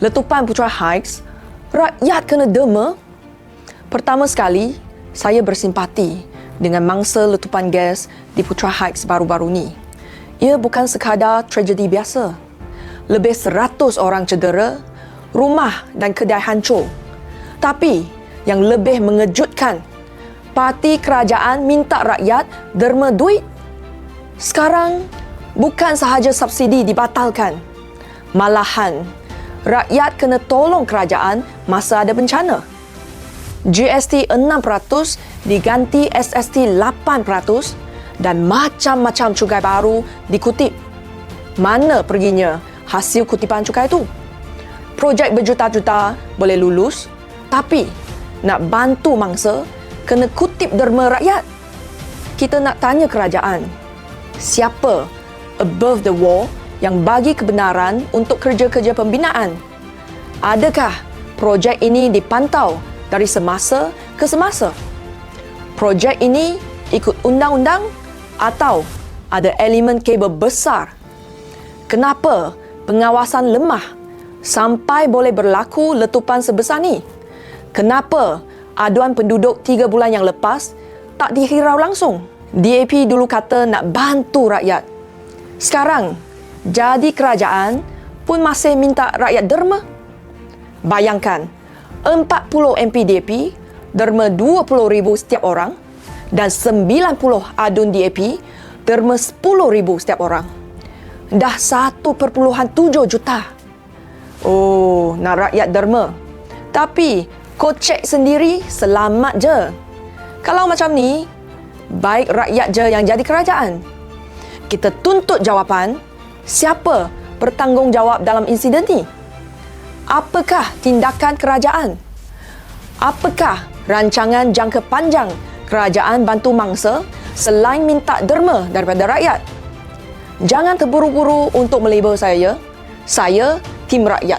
letupan Putra Heights, rakyat kena derma. Pertama sekali, saya bersimpati dengan mangsa letupan gas di Putra Heights baru-baru ni. Ia bukan sekadar tragedi biasa. Lebih 100 orang cedera, rumah dan kedai hancur. Tapi yang lebih mengejutkan, parti kerajaan minta rakyat derma duit. Sekarang bukan sahaja subsidi dibatalkan, malahan rakyat kena tolong kerajaan masa ada bencana. GST 6% diganti SST 8% dan macam-macam cukai baru dikutip. Mana perginya hasil kutipan cukai itu? Projek berjuta-juta boleh lulus, tapi nak bantu mangsa kena kutip derma rakyat. Kita nak tanya kerajaan, siapa above the wall yang bagi kebenaran untuk kerja-kerja pembinaan? Adakah projek ini dipantau dari semasa ke semasa? Projek ini ikut undang-undang atau ada elemen kabel besar? Kenapa pengawasan lemah sampai boleh berlaku letupan sebesar ni? Kenapa aduan penduduk tiga bulan yang lepas tak dihirau langsung? DAP dulu kata nak bantu rakyat. Sekarang, jadi kerajaan pun masih minta rakyat derma. Bayangkan, 40 MP DAP derma 20 ribu setiap orang dan 90 adun DAP derma 10 ribu setiap orang. Dah 1.7 juta. Oh, nak rakyat derma. Tapi, kocek sendiri selamat je. Kalau macam ni, baik rakyat je yang jadi kerajaan. Kita tuntut jawapan siapa bertanggungjawab dalam insiden ni. Apakah tindakan kerajaan? Apakah rancangan jangka panjang kerajaan bantu mangsa selain minta derma daripada rakyat? Jangan terburu-buru untuk melabel saya. Saya tim rakyat.